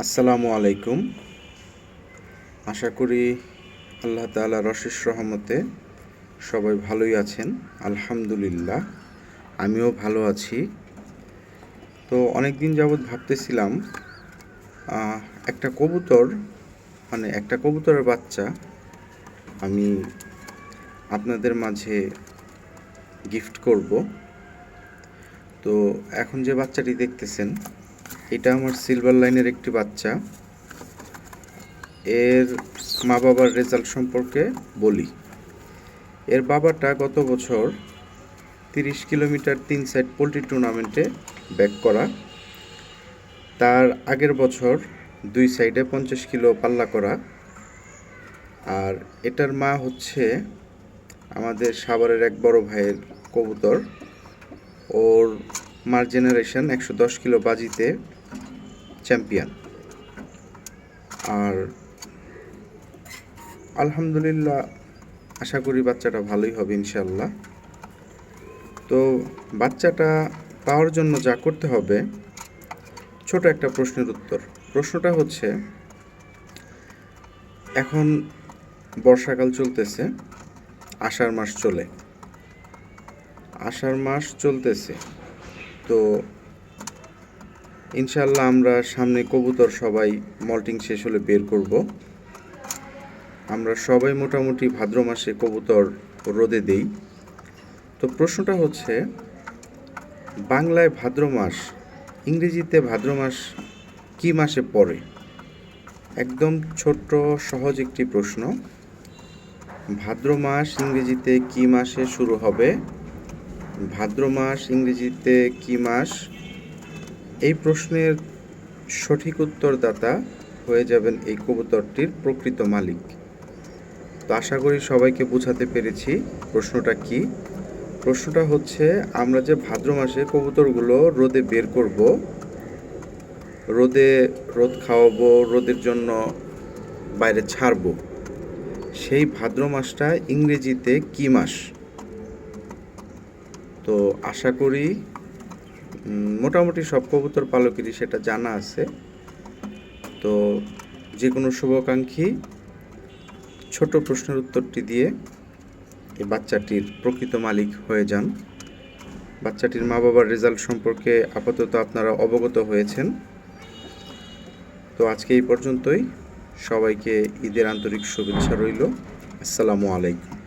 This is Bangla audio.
আসসালামু আলাইকুম। আশা করি আল্লাহ তাআলা রশেষ রহমতে সবাই ভালোই আছেন। আলহামদুলিল্লাহ, আমিও ভালো আছি। তো অনেক দিন যাবৎ ভাবতেছিলাম একটা কবুতর মানে একটা কবুতরের বাচ্চা আমি আপনাদের মাঝে গিফট করব। তো এখন যে বাচ্চাটি দেখতেছেন এটা আমার সিলভার লাইনের একটি বাচ্চা। এর মা বাবার রেজাল্ট সম্পর্কে বলি। এর বাবাটা গত বছর তিরিশ কিলোমিটার তিন সাইড পোলট্রি টুর্নামেন্টে ব্যাক করা। তার আগের বছর দুই সাইডে পঞ্চাশ কিলো পাল্লা করা। আর এটার মা হচ্ছে আমাদের সাভারের এক বড় ভাইয়ের কবুতর। ওর মার জেনারেশন একশো দশ কিলো বাজিতে চ্যাম্পিয়ন। আর আলহামদুলিল্লাহ, আশা করি বাচ্চাটা ভালোই হবে ইনশাল্লাহ তো বাচ্চাটা পাওয়ার জন্য যা করতে হবে, ছোট একটা প্রশ্নের উত্তর। প্রশ্নটা হচ্ছে, এখন বর্ষাকাল চলতেছে, আষাঢ় মাস চলে। আষাঢ় মাস চলতেছে, তো ইনশাল্লাহ আমরা সামনে কবুতর সবাই মল্টিং শেষ হলে বের করব। আমরা সবাই মোটামুটি ভাদ্র মাসে কবুতর রোদে দেই। তো প্রশ্নটা হচ্ছে, বাংলায় ভাদ্র মাস, ইংরেজিতে ভাদ্র মাস কি মাসে পড়ে? একদম ছোট্ট, সহজ একটি প্রশ্ন। ভাদ্র মাস ইংরেজিতে কি মাসে শুরু হবে? ভাদ্র মাস ইংরেজিতে কি মাস এই প্রশ্নের সঠিক উত্তরদাতা হয়ে যাবেন এই কবুতরটির প্রকৃত মালিক। তো আশা করি সবাইকে বোঝাতে পেরেছি প্রশ্নটা কি। প্রশ্নটা হচ্ছে, আমরা যে ভাদ্র মাসে কবুতরগুলো রোদে বের করব, রোদে রোদ খাওয়াবো, রোদের জন্য বাইরে ছাড়বো, সেই ভাদ্র মাসটা ইংরেজিতে কি মাস? তো আশা করি মোটামুটি সব কবুতর পালকেরই সেটা জানা আছে। তো যে কোনো শুভাকাঙ্ক্ষী ছোট প্রশ্নের উত্তরটি দিয়ে এই বাচ্চাটির প্রকৃত মালিক হয়ে যান। বাচ্চাটির মা বাবার রেজাল্ট সম্পর্কে আপাতত আপনারা অবগত হয়েছেন। তো আজকে এই পর্যন্তই। সবাইকে ঈদের আন্তরিক শুভেচ্ছা রইল। আসসালামু আলাইকুম।